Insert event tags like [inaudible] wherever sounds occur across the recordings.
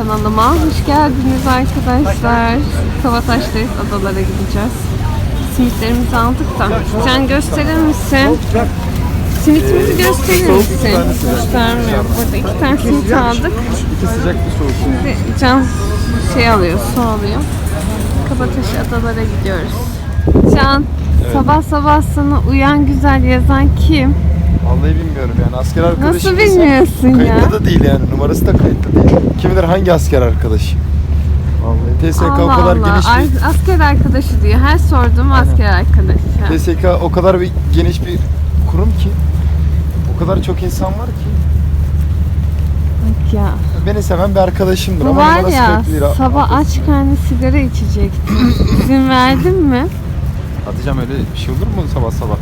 kanalıma. Hoş geldiniz arkadaşlar. Kavataş'tayız. Adalara gideceğiz. Simitlerimizi aldık da. Can gösterir misin? Simitimizi gösterir misin? Göstermiyor. Burada iki tane simit aldık. İki sıcak bir soğuk. Şimdi Can şey alıyor, su alıyor. Kabataş adalara gidiyoruz. Can, sabah sabah sana uyan güzel yazan kim? Vallahi bilmiyorum yani asker arkadaşım. Nasıl bilmiyorsun ya? Kayıtlı da değil yani numarası da kayıtlı değil. Kim bilir hangi asker arkadaş? Vallahi TSK o kadar geniş bir asker arkadaşı diyor. Her sorduğum asker arkadaşı. TSK o kadar bir geniş bir kurum ki o kadar çok insan var ki Bak ya. beni seven bir arkadaşımdır Bu ama var ya kayıtlı sabah aç karnı sigara içecektim. İzin verdin mi? Atacağım öyle bir şey olur mu sabah sabah?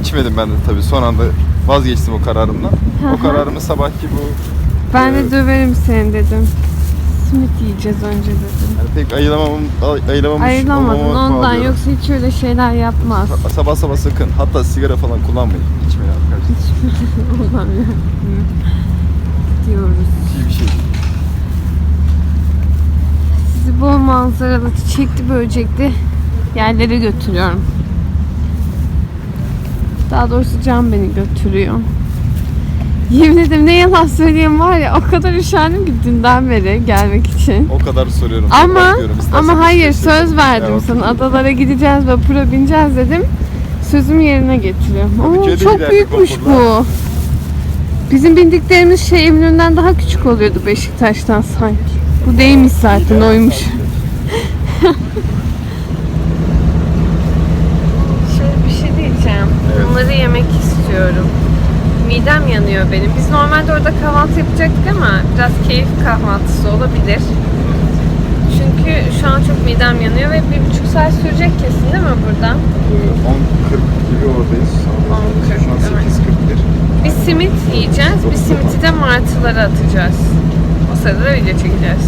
İçmedim ben de tabii son anda vazgeçtim o kararımdan. o kararımı sabahki bu Ben de Evet. döverim seni dedim. Simit yiyeceğiz önce dedim. yani pek ayılamam, ayılamamış Ayılamadın olmama ondan bağlıyorum. yoksa hiç öyle şeyler yapmaz. Sabah sabah sakın. Hatta sigara falan kullanmayın. İçmeyin arkadaşlar. [laughs] Ulan ya. Diyoruz. İyi bir şey. Sizi bol manzaralı, çiçekli, böcekli yerlere götürüyorum. Daha doğrusu Can beni götürüyor. Yemin ederim ne yalan söyleyeyim var ya o kadar üşendim ki dünden beri gelmek için. O kadar soruyorum. Ama ama hayır şey söz söyle. verdim Evet. sana adalara gideceğiz vapura bineceğiz dedim. Sözümü yerine getiriyorum. Oo, çok büyükmüş bu. Bizim bindiklerimiz şey Eminönü'nden daha küçük oluyordu Beşiktaş'tan sanki. Bu değilmiş zaten oymuş. [laughs] Şöyle bir şey Bunları yemek istiyorum. Midem yanıyor benim. Biz normalde orada kahvaltı yapacaktık ama biraz keyif kahvaltısı olabilir. Çünkü şu an çok midem yanıyor ve bir buçuk saat sürecek kesin değil mi buradan? Ee, 10.40 gibi oradayız. 10.40, Şu an evet. 8.41. Bir simit yiyeceğiz. Bir simiti de martılara atacağız. O sırada da video çekeceğiz.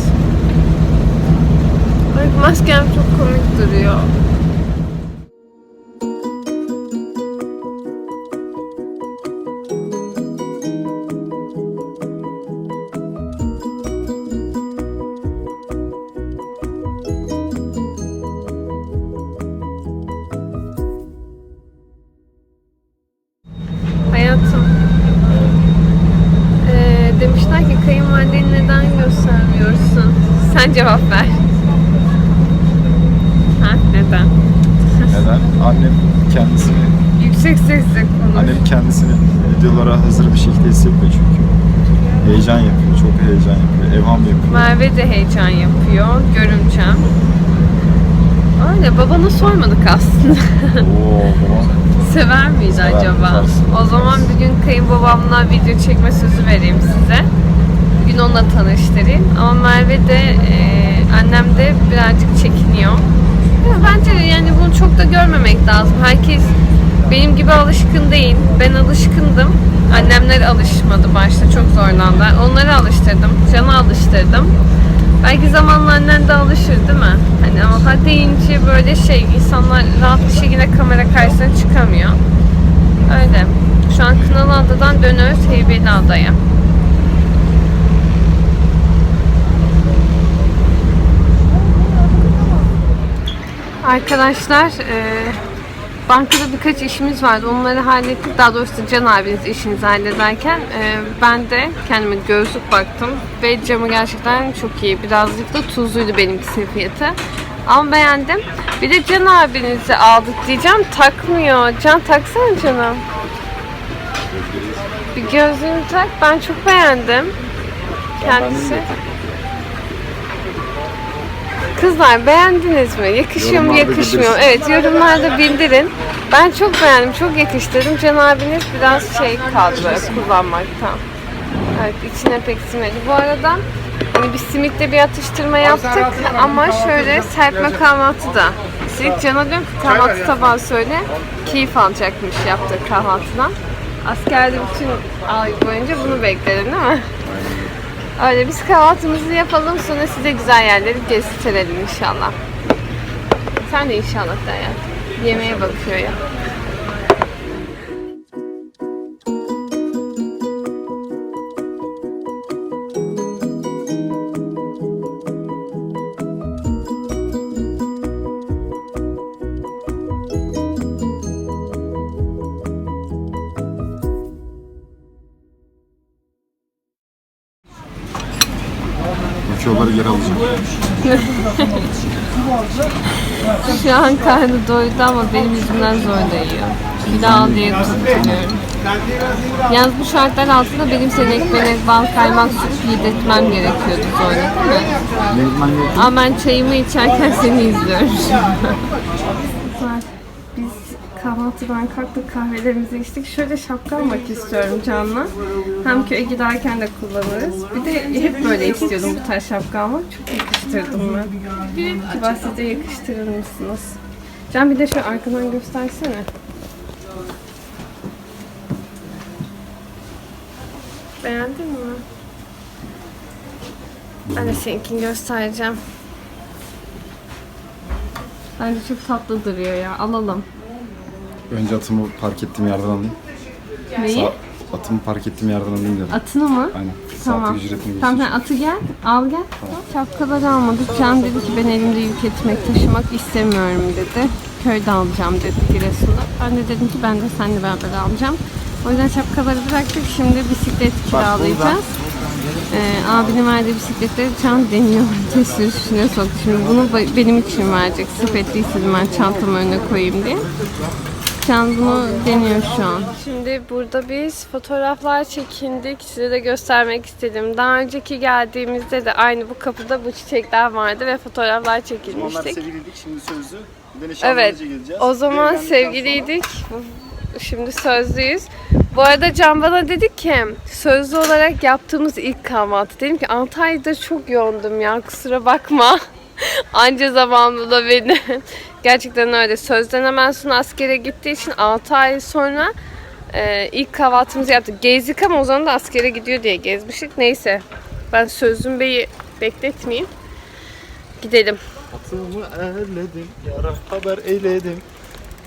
Ay maskem çok komik duruyor. Yüksek sesle konuş. annem kendisini videolara hazır bir şekilde hissetmiyor çünkü. Heyecan yapıyor, çok heyecan yapıyor, evham yapıyor. Merve de heyecan yapıyor. Görümcem. Öyle babana sormadık aslında. Oo baba. [laughs] Sever miydi Sever, acaba? seversin. O zaman bir gün kayınbabamla video çekme sözü vereyim size. Bir gün onunla tanıştırayım. Ama Merve de e, annem de birazcık çekiniyor. Bence yani bunu çok da görmemek lazım. Herkes benim gibi alışkın değil. Ben alışkındım. Annemler alışmadı başta. Çok zorlandı. Onları alıştırdım. Can'a alıştırdım. Belki zamanla annen de alışır değil mi? Hani ama ha deyince böyle şey insanlar rahat bir şekilde kamera karşısına çıkamıyor. Öyle. Şu an Kınalı Ada'dan dönüyoruz Heybeli Ada'ya. Arkadaşlar e, bankada birkaç işimiz vardı. Onları hallettik. Daha doğrusu Can abiniz işinizi hallederken e, ben de kendime gözlük baktım. Ve camı gerçekten çok iyi. Birazcık da tuzluydu benimkisinin fiyatı. Ama beğendim. Bir de Can abinizi aldık diyeceğim. Takmıyor. Can taksana canım. Bir gözlüğünü tak. Ben çok beğendim. Kendisi. Kızlar beğendiniz mi? Yakışıyor mu Yorumlarda yakışmıyor mu? Evet yorumlarda bildirin. Ben çok beğendim, çok yakıştırdım. Can abiniz biraz şey kaldı böyle kullanmaktan. Evet içine pek sinmedi. Bu arada hani bir simitle bir atıştırma yaptık ama şöyle serpme kahvaltı da. Üstelik Can'a diyorum ki kahvaltı tabağı söyle. Keyif alacakmış yaptığı kahvaltıdan. Askerde bütün ay boyunca bunu bekledim değil mi? Öyle biz kahvaltımızı yapalım sonra size güzel yerleri gösterelim inşallah. Sen de inşallah de ya. Yemeğe bakıyor ya. An karnı doydu ama benim yüzümden zor yiyor. Bir daha al diye kurtuluyorum. Yalnız bu şartlar altında benim seni ekmeğine bal kaymak sürüp yedirtmem gerekiyordu değil mi? Gerekiyor? Ama ben çayımı içerken [laughs] seni izliyorum kahvaltıdan kalktık kahvelerimizi içtik. Şöyle şapka almak istiyorum Can'la. Hem köye giderken de kullanırız. Bir de hep böyle istiyordum bu tarz şapka almak. Çok yakıştırdım ben. Acaba siz de yakıştırır mısınız? Can bir de şu arkadan göstersene. Beğendin mi? Ben de seninkini göstereceğim. Bence çok tatlı duruyor ya. Alalım. Önce atımı park ettiğim yerden alayım. Neyi? Sağ, atımı park ettiğim yerden alayım dedim. Atını mı? Aynen. Tamam. Saat ücretini Tamam geçeceğim. sen atı gel. Al gel. Şapkaları almadık. Can dedi ki ben elimde yük etmek, taşımak istemiyorum dedi. Köyde alacağım dedi Giresun'da. Ben de dedim ki ben de seninle beraber alacağım. O yüzden şapkaları bıraktık. Şimdi bisiklet kiralayacağız. Ee, abinin verdiği bisikletleri Can deniyor. [laughs] Test sürüşüne soktu. Şimdi bunu ba- benim için verecek. İstedim ben çantamı önüne koyayım diye. Can bunu deniyor şu an. Şimdi burada biz fotoğraflar çekindik. Size de göstermek istedim. Daha önceki geldiğimizde de aynı bu kapıda bu çiçekler vardı ve fotoğraflar Onlar çekilmiştik. sevgiliydik şimdi sözlü. Evet. O zaman sevgiliydik. Şimdi sözlüyüz. Bu arada Can bana dedi ki sözlü olarak yaptığımız ilk kahvaltı. Dedim ki Antalya'da çok yoğundum ya kusura bakma. [laughs] Anca zamanında beni. Gerçekten öyle. Sözden hemen sonra askere gittiği için 6 ay sonra e, ilk kahvaltımızı yaptık. Gezdik ama o zaman da askere gidiyor diye gezmiştik. Neyse ben Sözlüm Bey'i bekletmeyeyim. Gidelim. Atımı erledim, yara haber eyledim.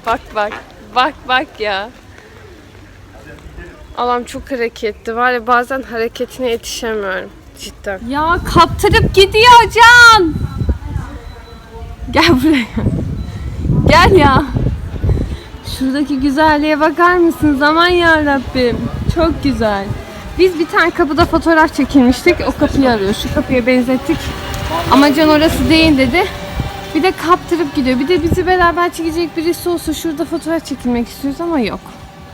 Bak bak. Bak bak ya. Allah'ım çok hareketli. Var ya bazen hareketine yetişemiyorum. Cidden. Ya kaptırıp gidiyor Can. Gel buraya. Gel ya. Şuradaki güzelliğe bakar mısın? Zaman ya Rabbim. Çok güzel. Biz bir tane kapıda fotoğraf çekilmiştik. O kapıyı arıyor. Şu kapıya benzettik. Ama Can orası değil dedi. Bir de kaptırıp gidiyor. Bir de bizi beraber çekecek birisi olsa şurada fotoğraf çekilmek istiyoruz ama yok.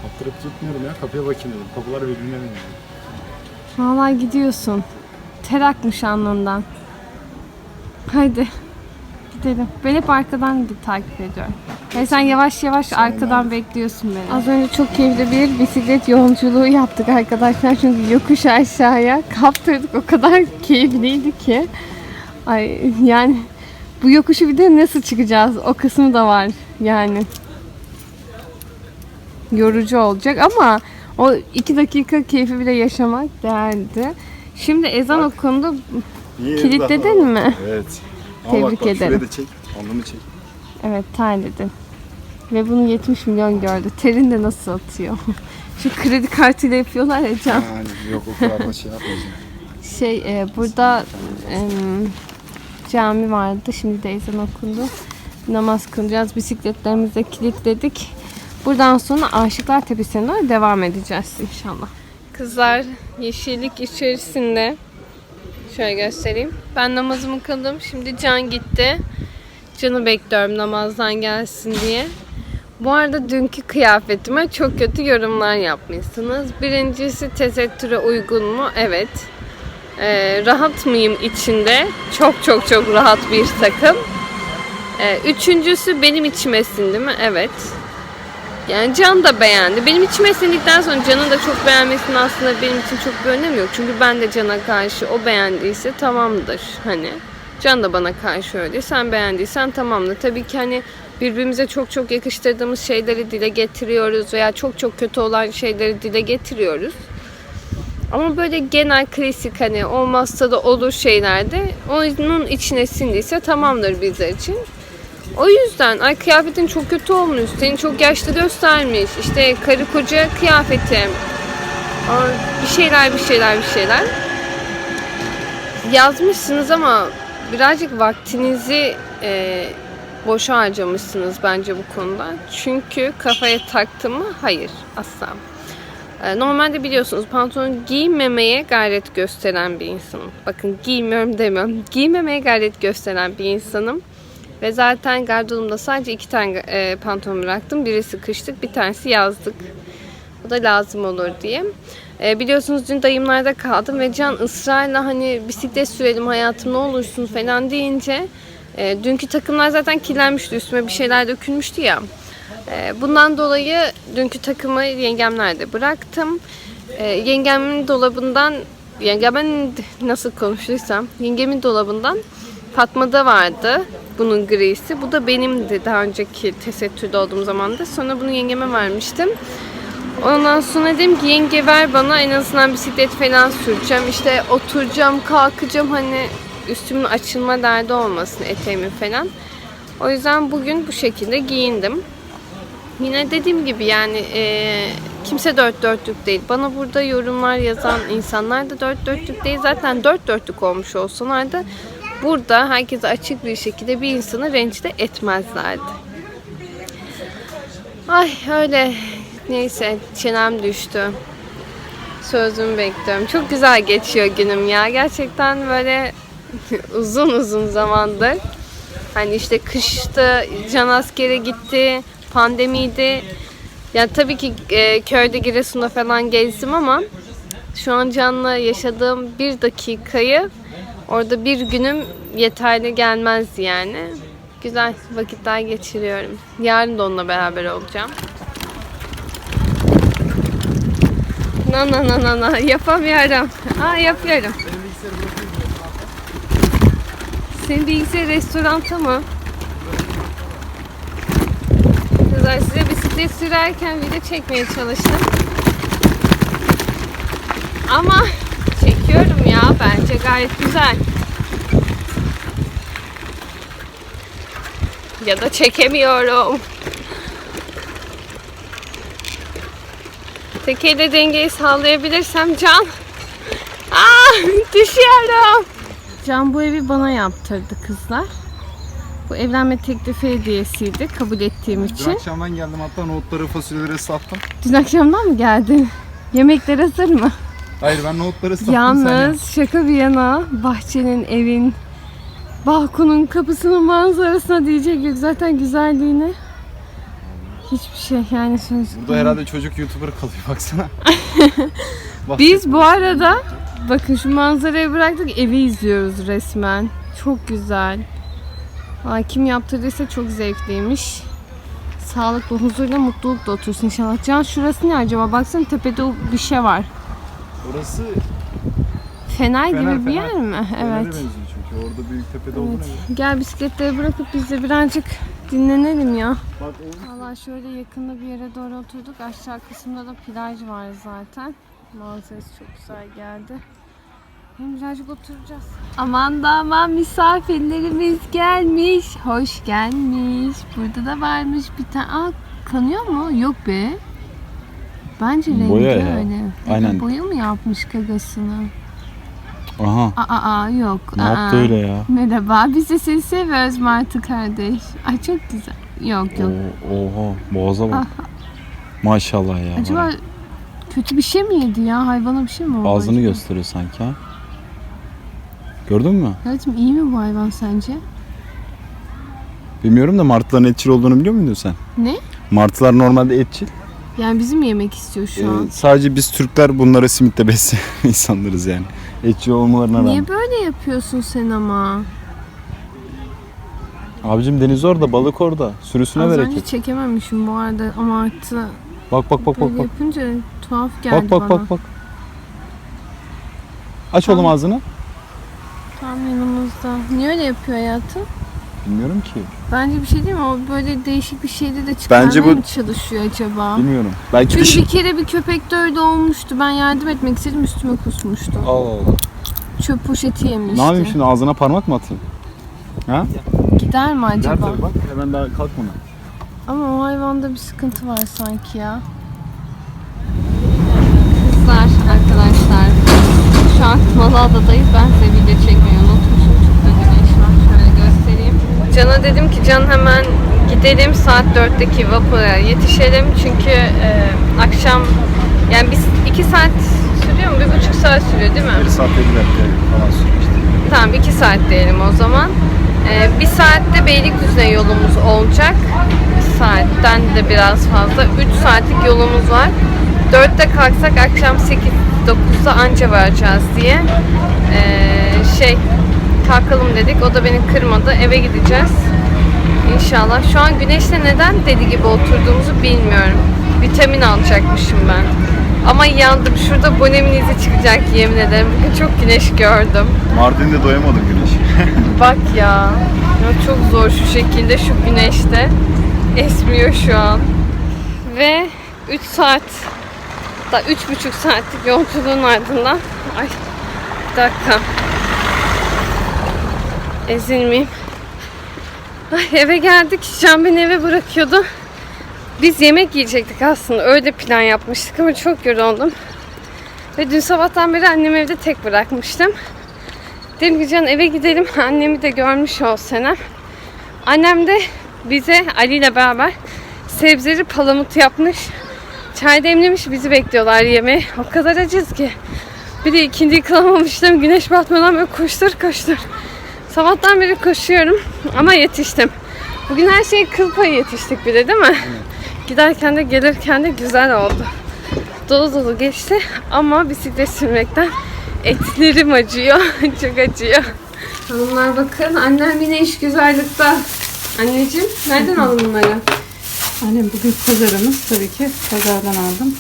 Attırıp tutmuyorum ya kapıya bakayım dedim. Kapılar birbirine benziyor. Vallahi gidiyorsun. Terakmış alnından. Haydi. Gidelim. Ben hep arkadan bir takip ediyorum. Ve sen yavaş yavaş arkadan bekliyorsun beni. Az önce çok keyifli bir bisiklet yolculuğu yaptık arkadaşlar. Çünkü yokuş aşağıya kaptırdık. O kadar keyifliydi ki. Ay yani bu yokuşu bir de nasıl çıkacağız? O kısmı da var yani. Yorucu olacak ama o iki dakika keyfi bile yaşamak değerli. Şimdi ezan okundu. Niye Kilitledin mi? Evet. Tebrik bak, bak, ederim. Şurayı da çek. Alnımı çek. Evet terledin. Ve bunu 70 milyon gördü. Terin de nasıl atıyor? [laughs] Şu kredi kartıyla yapıyorlar ya Can. Yani yok o kadar da şey yapmayacağım. [laughs] Şey e, burada em, cami vardı. Şimdi de ezan okundu. Namaz kılacağız. Bisikletlerimizi de kilitledik. Buradan sonra Aşıklar Tepesi'ne doğru devam edeceğiz inşallah. Kızlar yeşillik içerisinde şöyle göstereyim. Ben namazımı kıldım. Şimdi Can gitti. Can'ı bekliyorum namazdan gelsin diye. Bu arada dünkü kıyafetime çok kötü yorumlar yapmışsınız. Birincisi tesettüre uygun mu? Evet. Ee, rahat mıyım içinde? Çok çok çok rahat bir takım. Ee, üçüncüsü benim içime sindi mi? Evet. Yani Can da beğendi. Benim içime sindikten sonra Can'ın da çok beğenmesinin aslında benim için çok bir önemi yok. Çünkü ben de Can'a karşı o beğendiyse tamamdır. Hani Can da bana karşı öyle. Sen beğendiysen tamamdır. Tabii ki hani birbirimize çok çok yakıştırdığımız şeyleri dile getiriyoruz veya çok çok kötü olan şeyleri dile getiriyoruz. Ama böyle genel klasik hani olmazsa da olur şeylerde onun içine sindiyse tamamdır bizler için. O yüzden ay kıyafetin çok kötü olmuş. Seni çok yaşlı göstermiş. İşte karı koca kıyafeti. Ay, Bir şeyler bir şeyler bir şeyler. Yazmışsınız ama birazcık vaktinizi e, boşa harcamışsınız bence bu konuda. Çünkü kafaya taktı mı? Hayır asla. Ee, Normalde biliyorsunuz pantolon giymemeye gayret gösteren bir insanım. Bakın giymiyorum demiyorum. Giymemeye gayret gösteren bir insanım. Ve zaten gardırobumda sadece iki tane e, pantolon bıraktım. Birisi kışlık, bir tanesi yazlık. O da lazım olur diye. E, biliyorsunuz dün dayımlarda kaldım ve Can ısrarla hani bisiklet sürelim hayatım ne olursun falan deyince e, dünkü takımlar zaten kirlenmişti üstüme bir şeyler dökülmüştü ya. E, bundan dolayı dünkü takımı yengemlerde bıraktım. E, yengemin dolabından yengemin nasıl konuştuysam yengemin dolabından Fatma'da vardı bunun grisi. Bu da benimdi daha önceki tesettürde olduğum zaman da. Sonra bunu yengeme vermiştim. Ondan sonra dedim ki yenge ver bana en azından bisiklet falan süreceğim. İşte oturacağım, kalkacağım hani üstümün açılma derdi olmasın eteğimin falan. O yüzden bugün bu şekilde giyindim. Yine dediğim gibi yani e, kimse dört dörtlük değil. Bana burada yorumlar yazan insanlar da dört dörtlük değil. Zaten dört dörtlük olmuş olsalar da burada herkese açık bir şekilde bir insanı rencide etmezlerdi. Ay öyle. Neyse çenem düştü. Sözümü bekliyorum. Çok güzel geçiyor günüm ya. Gerçekten böyle [laughs] uzun uzun zamandır. Hani işte kıştı, can askere gitti, pandemiydi. Ya tabii ki e, köyde Giresun'da falan gezdim ama şu an Can'la yaşadığım bir dakikayı orada bir günüm yeterli gelmez yani. Güzel vakitler geçiriyorum. Yarın da onunla beraber olacağım. Na na na na na yapamıyorum. Aa yapıyorum. Senin bilgisayar restoranta mı? Kızlar size bisiklet sürerken video çekmeye çalıştım. Ama çekiyorum ya bence gayet güzel. Ya da çekemiyorum. Tekeyle dengeyi sağlayabilirsem Can. Aa, [laughs] düşüyorum. Can bu evi bana yaptırdı kızlar. Bu evlenme teklifi hediyesiydi kabul ettiğim Dün için. akşamdan geldim hatta nohutları fasulyeleri ıslattım. Dün akşamdan mı geldin? Yemekler hazır mı? Hayır ben nohutları ıslattım sen Yalnız şaka bir yana bahçenin, evin, balkonun kapısının manzarasına diyecek yok zaten güzelliğini. Hiçbir şey yani söz. Burada herhalde çocuk YouTuber kalıyor baksana. [laughs] Biz bu arada bakın şu manzarayı bıraktık evi izliyoruz resmen. Çok güzel. Ay, kim yaptırdıysa çok zevkliymiş. Sağlıklı, huzurla, mutlulukla otursun inşallah. Can şurası ne acaba? Baksana tepede bir şey var. Orası Fener, gibi bir Fener. yer mi? Fener'e Evet. benziyor çünkü orada büyük tepede olduğuna göre. Gel bisikletleri bırakıp biz de birazcık dinlenelim ya. Bak Valla şöyle yakında bir yere doğru oturduk. Aşağı kısımda da plaj var zaten. Manzarası çok güzel geldi. Hem birazcık oturacağız. Aman da aman misafirlerimiz gelmiş. Hoş gelmiş. Burada da varmış bir tane. Aa kanıyor mu? Yok be. Bence rengi Boya ya. öyle. Aynen. Boya mı yapmış gagasını? Aha. Aa, aa yok. Ne aa. yaptı öyle ya? Merhaba, biz de seni seviyoruz Martı kardeş. Ay çok güzel. Yok yok. Oo, oha boğaza bak. Maşallah ya. Acaba ya. kötü bir şey mi yedi ya? Hayvana bir şey mi oldu? Ağzını acaba? gösteriyor sanki ha. Gördün mü? Hayatım iyi mi bu hayvan sence? Bilmiyorum da martıların etçil olduğunu biliyor muydun sen? Ne? Martılar normalde etçil. Yani bizi mi yemek istiyor şu Ee, an? sadece biz Türkler bunlara simitle besleyen [laughs] insanlarız yani. Etçil olmalarına rağmen. Niye böyle yapıyorsun sen ama? Abicim deniz orada, balık orada. Sürüsüne Az önce bereket. çekememişim bu arada ama artı Bak bak bak böyle bak bak. yapınca tuhaf geldi Bak bak bana. bak bak. Aç oğlum Tamam. ağzını. Tam yanımızda. Niye öyle yapıyor hayatım? Bilmiyorum ki. Bence bir şey değil mi? O böyle değişik bir şeyde de çıkarmaya Bence bu- mı çalışıyor acaba? Bilmiyorum. Belki Çünkü şey... bir kere bir köpek de öyle olmuştu. Ben yardım etmek istedim üstüme kusmuştu. Allah Allah. Çöp poşeti yemişti. Ne yapayım şimdi ağzına parmak mı atayım? Ha? Gider mi acaba? Nerede bak hemen daha kalkma. Ama o hayvanda bir sıkıntı var sanki ya. Kızlar arkadaşlar şu an Malada'dayız. Ben size video çekmeyi unutmuşum. Can'a dedim ki Can hemen gidelim saat 4'teki vapura yetişelim. Çünkü e, akşam Yani biz iki saat sürüyor mu? Bir buçuk saat sürüyor değil mi? 1 saat 50 dakika falan sürüyor işte. Tamam 2 saat diyelim o zaman. Ee, bir saatte Beylikdüzü'ne yolumuz olacak. Bir saatten de biraz fazla. 3 saatlik yolumuz var. 4'te kalksak akşam 8-9'da anca varacağız diye. Ee, şey kalkalım dedik. O da beni kırmadı. Eve gideceğiz. İnşallah. Şu an güneşte neden deli gibi oturduğumuzu bilmiyorum. Vitamin alacakmışım ben. Ama yandım. Şurada bonemin izi çıkacak yemin ederim. Bugün çok güneş gördüm. Mardin'de doyamadım güneşe. [laughs] Bak ya. ya. Çok zor şu şekilde şu güneşte. Esmiyor şu an. Ve 3 saat da 3,5 saatlik yolculuğun ardından ay bir dakika ezilmeyeyim. Ay eve geldik. Can beni eve bırakıyordu. Biz yemek yiyecektik aslında. Öyle plan yapmıştık ama çok yoruldum. Ve dün sabahtan beri annemi evde tek bırakmıştım. Dedim ki Can eve gidelim. Annemi de görmüş ol Senem. Annem de bize Ali ile beraber sebzeli palamut yapmış. Çay demlemiş bizi bekliyorlar yemeğe. O kadar acız ki. Bir de ikindi yıkılamamıştım. Güneş batmadan böyle koştur koştur. Sabahtan beri koşuyorum ama yetiştim. Bugün her şey kıl payı yetiştik bir de değil mi? Giderken de gelirken de güzel oldu. Dolu dolu geçti ama bisiklet sürmekten etlerim acıyor. [laughs] Çok acıyor. Hanımlar bakın annem yine iş güzellikte. Anneciğim nereden aldın bunları? Annem bugün pazarımız tabii ki pazardan aldım.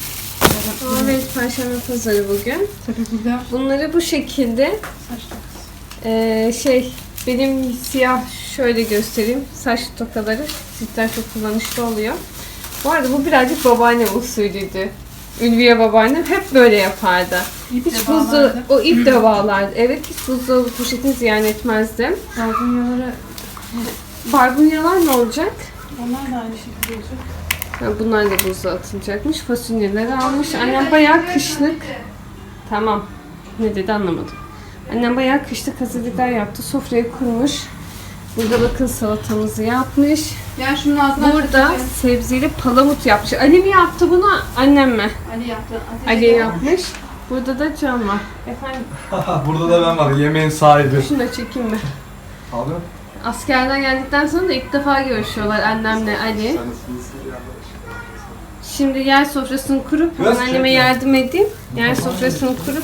Evet Perşembe pazarı bugün. Tabii burada Bunları bu şekilde eee, şey benim siyah şöyle göstereyim. Saç tokaları sizler çok kullanışlı oluyor. Bu arada bu birazcık babaannem usulüydü. Ülviye babaannem hep böyle yapardı. ip Hiç bağlardı. o ip de bağlardı. Evet hiç buzdolabı poşetini ziyan etmezdim. Barbunyaları Barbunyalar ne olacak? onlar da aynı şekilde olacak. Ha, bunlar da buzluğa atılacakmış. Fasulyeleri almış. Annem bayağı kışlık. Tamam. Ne dedi anlamadım. Annem bayağı kışlık hazırlıklar yaptı. Sofrayı kurmuş. Burada bakın salatamızı yapmış. Yani şunun altına Burada sebzeli palamut yapmış. Ali mi yaptı bunu, annem mi? Ali yaptı. Ali yapmış. Burada da Can var. Efendim [laughs] Burada da ben varım. Yemeğin sahibi. şunu da çekeyim mi? Abi. Askerden geldikten sonra da ilk defa görüşüyorlar annemle Ali. Şimdi yer sofrasını kurup Biraz anneme yardım edeyim. Yer sofrasını kurup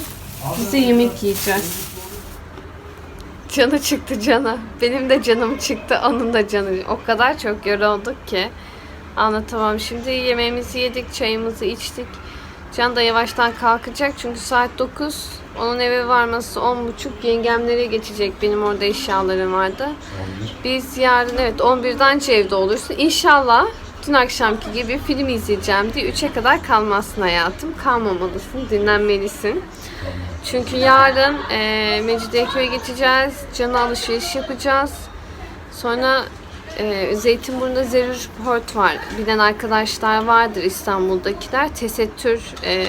biz de yemek yiyeceğiz. Canı çıktı cana. Benim de canım çıktı. Onun da canı. O kadar çok yorulduk ki. Anlatamam. Şimdi yemeğimizi yedik, çayımızı içtik. Can da yavaştan kalkacak çünkü saat 9. Onun eve varması 10.30. Yengemlere geçecek. Benim orada eşyalarım vardı. Biz yarın evet 11'den önce evde olursun. İnşallah dün akşamki gibi film izleyeceğim diye 3'e kadar kalmazsın hayatım. Kalmamalısın, dinlenmelisin. Çünkü yarın e, Mecidiyeköy'e geçeceğiz. Can'a alışveriş yapacağız. Sonra e, Zeytinburnu'nda Zerur Port var. Bilen arkadaşlar vardır İstanbul'dakiler. Tesettür e,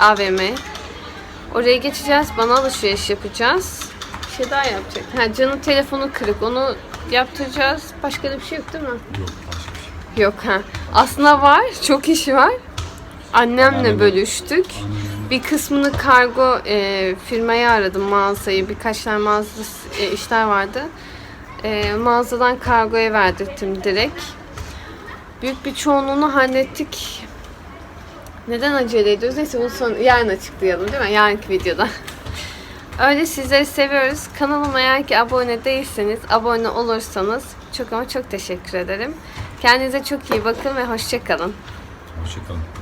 AVM. Oraya geçeceğiz. Bana alışveriş yapacağız. Bir şey daha yapacak. Ha, Can'ın telefonu kırık. Onu yaptıracağız. Başka da bir şey yok değil mi? Yok. Yok ha. Aslında var. Çok işi var. Annemle bölüştük. Bir kısmını kargo e, firmayı aradım mağazayı. Birkaç tane mağaza e, işler vardı. E, mağazadan kargoya verdirttim direkt. Büyük bir çoğunluğunu hallettik. Neden acele ediyoruz? Neyse bunu son, yarın açıklayalım değil mi? Yarınki videoda. [laughs] Öyle sizleri seviyoruz. Kanalıma eğer ki abone değilseniz, abone olursanız çok ama çok teşekkür ederim. Kendinize çok iyi bakın ve hoşçakalın. Hoşçakalın.